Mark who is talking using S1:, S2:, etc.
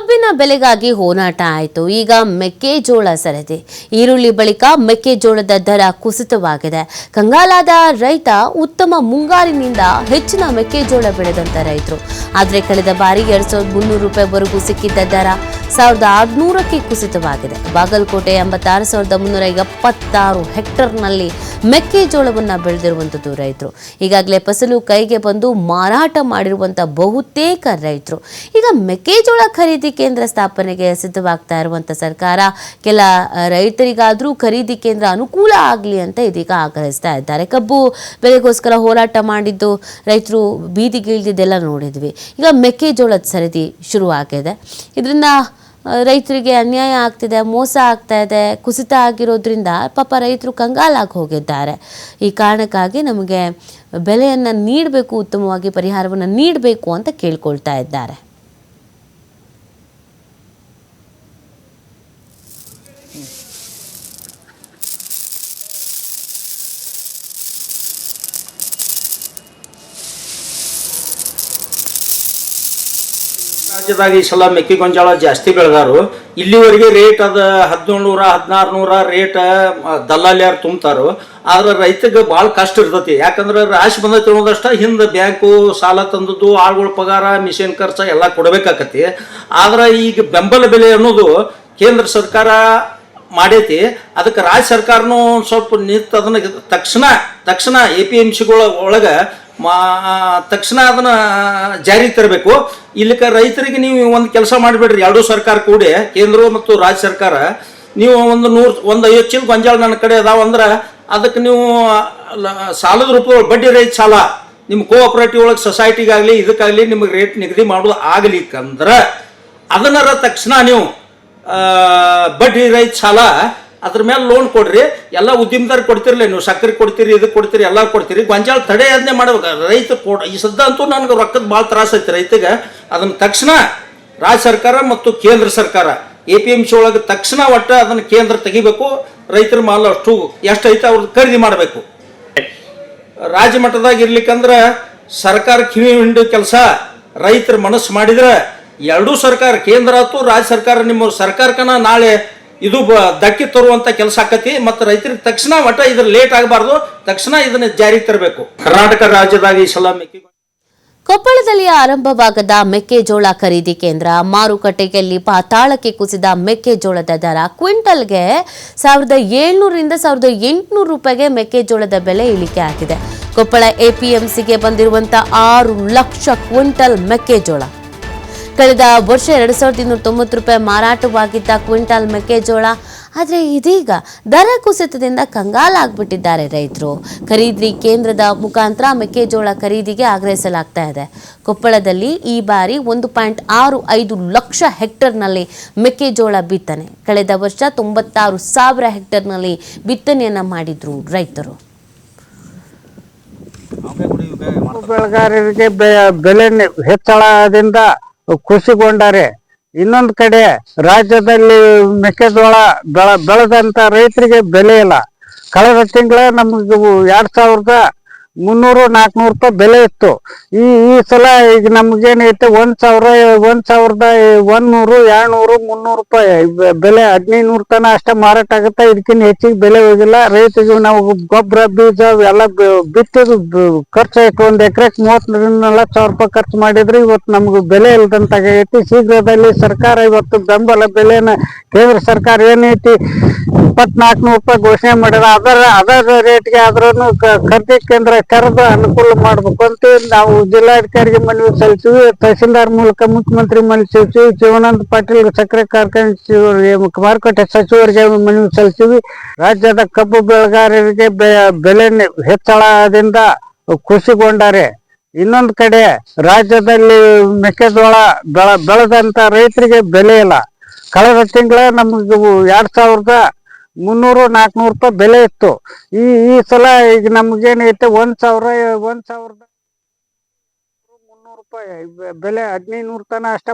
S1: ಕಬ್ಬಿನ ಬೆಲೆಗಾಗಿ ಹೋರಾಟ ಆಯಿತು. ಈಗ ಮೆಕ್ಕೆಜೋಳ ಸರದಿ. ಈರುಳ್ಳಿ ಬಳಿಕ ಮೆಕ್ಕೆಜೋಳದ ದರ ಕುಸಿತವಾಗಿದೆ. ಕಂಗಾಲಾದ ರೈತ ಉತ್ತಮ ಮುಂಗಾರಿನಿಂದ ಹೆಚ್ಚಿನ ಮೆಕ್ಕೆಜೋಳ ಬೆಳೆದಂತ ರೈತರು. ಆದರೆ ಕಳೆದ ಬಾರಿ ಎರಡ್ ಸಾವಿರದ ಮುನ್ನೂರು ರೂಪಾಯಿವರೆಗೂ ಸಿಕ್ಕಿದ್ದ ದರ ಸಾವಿರದ ಆರುನೂರಕ್ಕೆ ಕುಸಿತವಾಗಿದೆ. ಬಾಗಲಕೋಟೆ ಎಂಬತ್ತಾರು ಸಾವಿರದ ಮುನ್ನೂರ ಎಪ್ಪತ್ತಾರು ಹೆಕ್ಟರ್ನಲ್ಲಿ ಮೆಕ್ಕೆಜೋಳವನ್ನು ಬೆಳೆದಿರುವಂಥದ್ದು ರೈತರು. ಈಗಾಗಲೇ ಫಸಲು ಕೈಗೆ ಬಂದು ಮಾರಾಟ ಮಾಡಿರುವಂಥ ಬಹುತೇಕ ರೈತರು. ಈಗ ಮೆಕ್ಕೆಜೋಳ ಖರೀದಿ ಕೇಂದ್ರ ಸ್ಥಾಪನೆಗೆ ಸಿದ್ಧವಾಗ್ತಾ ಇರುವಂಥ ಸರ್ಕಾರ, ಕೆಲ ರೈತರಿಗಾದ್ರೂ ಖರೀದಿ ಕೇಂದ್ರ ಅನುಕೂಲ ಆಗಲಿ ಅಂತ ಇದೀಗ ಆಗ್ರಹಿಸ್ತಾ ಇದ್ದಾರೆ. ಕಬ್ಬು ಬೆಲೆಗೋಸ್ಕರ ಹೋರಾಟ ಮಾಡಿದ್ದು ರೈತರು ಬೀದಿಗಿಳಿದಿದ್ದೆಲ್ಲ ನೋಡಿದ್ವಿ. ಈಗ ಮೆಕ್ಕೆಜೋಳದ ಸರದಿ ಶುರುವಾಗಿದೆ. ಇದರಿಂದ ರೈತರಿಗೆ ಅನ್ಯಾಯ ಆಗ್ತಿದೆ, ಮೋಸ ಆಗ್ತಾ ಇದೆ, ಕುಸಿತ ಆಗಿರೋದ್ರಿಂದ ಪಾಪ ರೈತರು ಕಂಗಾಲಾಗಿ ಹೋಗಿದ್ದಾರೆ. ಈ ಕಾರಣಕ್ಕಾಗಿ ನಮಗೆ ಬೆಲೆಯನ್ನು ನೀಡಬೇಕು, ಉತ್ತಮವಾಗಿ ಪರಿಹಾರವನ್ನು ನೀಡಬೇಕು ಅಂತ ಕೇಳ್ಕೊಳ್ತಾ ಇದ್ದಾರೆ.
S2: ರಾಜ್ಯದಾಗ ಈ ಸಲ ಮೆಕ್ಕೆಗೊಂಜಾಳ ಜಾಸ್ತಿ ಬೆಳೆದಾರು. ಇಲ್ಲಿವರೆಗೆ ರೇಟ್ ಅದ ಹದಿನೇಳು ನೂರ ಹದಿನಾರು ನೂರ ರೇಟ್ ದಲ್ಲಾಳಿಯಾರು ತುಂಬ್ತಾರೋ. ಆದ್ರೆ ರೈತಗೆ ಭಾಳ ಕಷ್ಟ ಇರ್ತೈತಿ. ಯಾಕಂದ್ರೆ ರಾಶಿ ಬಂದ ಅನ್ನೋದಷ್ಟ ಹಿಂದೆ ಬ್ಯಾಂಕು, ಸಾಲ ತಂದದ್ದು, ಆಳುಗಳ ಪಗಾರ, ಮಿಷನ್ ಖರ್ಚು ಎಲ್ಲ ಕೊಡಬೇಕಾಕತಿ ಆದ್ರೆ ಈಗ ಬೆಂಬಲ ಬೆಲೆ ಅನ್ನೋದು ಕೇಂದ್ರ ಸರ್ಕಾರ ಮಾಡೈತಿ. ಅದಕ್ಕೆ ರಾಜ್ಯ ಸರ್ಕಾರನೂ ಸ್ವಲ್ಪ ನಿಂತು ಅದನ್ನ ತಕ್ಷಣ ತಕ್ಷಣ ಎ ಪಿ ಎಂ ಸಿಗಳ ಒಳಗೆ ಮಾ, ತಕ್ಷಣ ಅದನ್ನು ಜಾರಿಗೆ ತರಬೇಕು. ಇಲ್ಲಿಕ ರೈತರಿಗೆ ನೀವು ಒಂದು ಕೆಲಸ ಮಾಡಿಬಿಡ್ರಿ. ಎರಡೂ ಸರ್ಕಾರ ಕೂಡಿ, ಕೇಂದ್ರ ಮತ್ತು ರಾಜ್ಯ ಸರ್ಕಾರ. ನೀವು ಒಂದು ನೂರು, ಒಂದು ಐವತ್ತು ಚೀಲ ಗೊಂಜಾಳ ನನ್ನ ಕಡೆ ಅದಾವ ಅಂದ್ರೆ ಅದಕ್ಕೆ ನೀವು ಸಾಲದ ರೂಪದಲ್ಲಿ ಬಡ್ಡಿ ರೈತ ಸಾಲ ನಿಮ್ಮ ಕೋಆಪರೇಟಿವ್ ಒಳಗೆ ಸೊಸೈಟಿಗಾಗಲಿ ಇದಕ್ಕಾಗಲಿ ನಿಮಗೆ ರೇಟ್ ನಿಗದಿ ಮಾಡೋದು ಆಗಲಿಕ್ಕಂದ್ರೆ ಅದನ್ನರ ತಕ್ಷಣ ನೀವು ಬಡ್ಡಿ ರೈತ ಸಾಲ, ಅದ್ರ ಮೇಲೆ ಲೋನ್ ಕೊಡ್ರಿ, ಎಲ್ಲ ಉದ್ಯಮದಾರ ಕೊಡ್ತಿರ್ಲಿ, ನೀವು ಸಕ್ಕರೆ ಕೊಡ್ತೀರಿ, ಇದು ಕೊಡ್ತೀರಿ, ಎಲ್ಲ ಕೊಡ್ತೀರಿ, ಗೊಂಜಾಳ ತಡೆ ಅದನ್ನೇ ಮಾಡ್ಬೇಕು. ರೈತ ಕೊಡ, ಈ ಸದ್ದ ಅಂತೂ ನನಗೆ ರೊಕ್ಕದ ಭಾಳ ತ್ರಾಸ ಐತಿ ರೈತಗೆ. ಅದನ್ನ ತಕ್ಷಣ ರಾಜ್ಯ ಸರ್ಕಾರ ಮತ್ತು ಕೇಂದ್ರ ಸರ್ಕಾರ, ಎ ಪಿ ಎಂ ಸಿ ಒಳಗೆ ತಕ್ಷಣ ಒಟ್ಟು ಅದನ್ನು ಕೇಂದ್ರ ತೆಗಿಬೇಕು, ರೈತರ ಮಾಲ ಅಷ್ಟು ಎಷ್ಟೈತೆ ಅವ್ರದ್ದು ಖರೀದಿ ಮಾಡಬೇಕು. ರಾಜ್ಯ ಮಟ್ಟದಾಗ ಇರ್ಲಿಕ್ಕಂದ್ರೆ ಸರ್ಕಾರ ಕಿವಿ ಹಿಂಡು ಕೆಲಸ, ರೈತರ ಮನಸ್ಸು ಮಾಡಿದ್ರೆ ಎರಡೂ ಸರ್ಕಾರ, ಕೇಂದ್ರ ಆಯ್ತು, ರಾಜ್ಯ ಸರ್ಕಾರ, ನಿಮ್ಮ ಸರ್ಕಾರಕ್ಕನ ನಾಳೆ ಇದು ಬ- ಧಕ್ಕೆ ತರುವಂತ ಕೆಲಸ ಆಕತಿ. ಮತ್ತು ರೈತರಿಗೆ ತಕ್ಷಣ ಒಟ್ಟ ಇದ್ರ ಲೇಟ್ ಆಗಬಾರ್ದು. ತಕ್ಷಣ ಇದನ್ನ ಜಾರಿಗೆ ತರಬೇಕು. ಕರ್ನಾಟಕ ರಾಜ್ಯದಾಗ ಈ ಸಲ
S1: ಕೊಪ್ಪಳದಲ್ಲಿ ಆರಂಭವಾಗದ ಮೆಕ್ಕೆಜೋಳ ಖರೀದಿ ಕೇಂದ್ರ ಮಾರುಕಟ್ಟೆಯಲ್ಲಿ ಪಾತಾಳಕ್ಕೆ ಕುಸಿದ ಮೆಕ್ಕೆಜೋಳದ ದರ ಕ್ವಿಂಟಲ್ಗೆ ಸಾವಿರದ ಏಳ್ನೂರರಿಂದ ಸಾವಿರದ ಎಂಟುನೂರು ರೂಪಾಯಿಗೆ ಮೆಕ್ಕೆಜೋಳದ ಬೆಲೆ ಇಳಿಕೆ ಆಗಿದೆ. ಕೊಪ್ಪಳ ಎಪಿಎಂಸಿಗೆ ಬಂದಿರುವಂಥ ಆರು ಲಕ್ಷ ಕ್ವಿಂಟಲ್ ಮೆಕ್ಕೆಜೋಳ. ಕಳೆದ ವರ್ಷ ಎರಡು ಸಾವಿರದ ಇನ್ನೂರ ತೊಂಬತ್ತು ರೂಪಾಯಿ ಮಾರಾಟವಾಗಿದ್ದ ಕ್ವಿಂಟಾಲ್ ಮೆಕ್ಕೆಜೋಳ. ಆದರೆ ಇದೀಗ ದರ ಕುಸಿತದಿಂದ ಕಂಗಾಲಾಗ್ಬಿಟ್ಟಿದ್ದಾರೆ ರೈತರು. ಖರೀದಿ ಕೇಂದ್ರದ ಮುಖಾಂತರ ಮೆಕ್ಕೆಜೋಳ ಖರೀದಿಗೆ ಆಗ್ರಹಿಸಲಾಗ್ತಾ ಇದೆ. ಕೊಪ್ಪಳದಲ್ಲಿ ಈ ಬಾರಿ ಒಂದು ಪಾಯಿಂಟ್ ಆರು ಐದು ಲಕ್ಷ ಹೆಕ್ಟರ್ನಲ್ಲಿ ಮೆಕ್ಕೆಜೋಳ ಬಿತ್ತನೆ. ಕಳೆದ ವರ್ಷ ತೊಂಬತ್ತಾರು ಸಾವಿರ ಹೆಕ್ಟರ್ನಲ್ಲಿ ಬಿತ್ತನೆಯನ್ನು ಮಾಡಿದ್ರು ರೈತರು.
S3: ಬೆಳೆಗಾರರಿಗೆ ಬೆಲೆ ಹೆಚ್ಚಳದಿಂದ ಖುಷಿಗೊಂಡಾರೆ ಇನ್ನೊಂದು ಕಡೆ ರಾಜ್ಯದಲ್ಲಿ ಮೆಕ್ಕೆಜೋಳ ಬೆಳ, ಬೆಳೆದಂತ ರೈತರಿಗೆ ಬೆಲೆ ಇಲ್ಲ. ಕಳೆದ ತಿಂಗಳ ನಮ್ಗೆ ಎರಡ್ ಸಾವಿರದ ಮುನ್ನೂರು ನಾಲ್ಕುನೂರು ರೂಪಾಯಿ ಬೆಲೆ ಇತ್ತು. ಈ ಈ ಸಲ ಈಗ ನಮ್ಗೇನೈತೆ ಒಂದ್ ಸಾವಿರ, ಒಂದ್ ಸಾವಿರದ ಒಂದ್ ನೂರು ನೂರು ಮುನ್ನೂರು ರೂಪಾಯಿ. ಬೆಲೆ ಹದಿನೈದು ನೂರು ತನ ಅಷ್ಟೇ ಮಾರಾಟ ಆಗುತ್ತೆ. ಇದಕ್ಕಿಂತ ಹೆಚ್ಚಿಗೆ ಬೆಲೆ ಹೋಗಿಲ್ಲ. ರೈತರಿಗೆ ನಾವು ಗೊಬ್ಬರ ಬೀಜ ಎಲ್ಲ ಬ- ಖರ್ಚು ಆಯ್ತು. ಒಂದ್ ಎಕರೆಗೆ ಮೂವತ್ತರಿಂದ ನಲವತ್ತು ಸಾವಿರ ರೂಪಾಯಿ ಖರ್ಚು ಮಾಡಿದ್ರೆ ಇವತ್ತು ನಮ್ಗೆ ಬೆಲೆ ಇಲ್ದಂತಾಗೈತಿ ಶೀಘ್ರದಲ್ಲಿ ಸರ್ಕಾರ ಇವತ್ತು ಬೆಂಬಲ ಬೆಲೆನ ಕೇಂದ್ರ ಸರ್ಕಾರ ಏನೈತಿ ಇಪ್ಪತ್ನಾಲ್ಕು ನೂರು ರೂಪಾಯಿ ಘೋಷಣೆ ಮಾಡ್ಯಾರ ಅದರ ಅದರ ರೇಟ್ಗೆ ಆದ್ರೂ ಖರೀದಿ ಕೇಂದ್ರ ಕರೆದು ಅನುಕೂಲ ಮಾಡ್ಬೇಕು ಅಂತ ನಾವು ಜಿಲ್ಲಾಧಿಕಾರಿಗೆ ಮನವಿ ಸಲ್ಲಿಸಿವಿ ತಹಸೀಲ್ದಾರ್ ಮೂಲಕ ಮುಖ್ಯಮಂತ್ರಿ ಮನವಿ ಸಲ್ಲಿಸಿವಿ ಶಿವಾನಂದ ಪಾಟೀಲ್ ಸಕ್ಕರೆ ಕಾರ್ಖಾನೆ ಮಾರುಕಟ್ಟೆ ಸಚಿವರಿಗೆ ಮನವಿ ಸಲ್ಲಿಸಿವಿ ರಾಜ್ಯದ ಕಬ್ಬು ಬೆಳೆಗಾರರಿಗೆ ಬೆಲೆ ಹೆಚ್ಚಳದಿಂದ ಖುಷಿಗೊಂಡಾರೆ. ಇನ್ನೊಂದು ಕಡೆ ರಾಜ್ಯದಲ್ಲಿ ಮೆಕ್ಕೆಜೋಳ ಬೆಳ ಬೆಳೆದಂತ ರೈತರಿಗೆ ಬೆಲೆ ಇಲ್ಲ. ಕಳೆದ ತಿಂಗಳ ನಮ್ಗೆ ಎರಡ್ ಸಾವಿರದ ಮುನ್ನೂರು ನಾಲ್ಕುನೂರು ರೂಪಾಯಿ ಬೆಲೆ ಇತ್ತು. ಈ ಈ ಸಲ ಈಗ ನಮ್ಗೇನೈತೆ ಒಂದ್ ಸಾವಿರ, ಒಂದ್ ಸಾವಿರದ ಮುನ್ನೂರು ರೂಪಾಯಿ, ಬೆಲೆ ಹದಿನೈದು ನೂರು ತನ ಅಷ್ಟೇ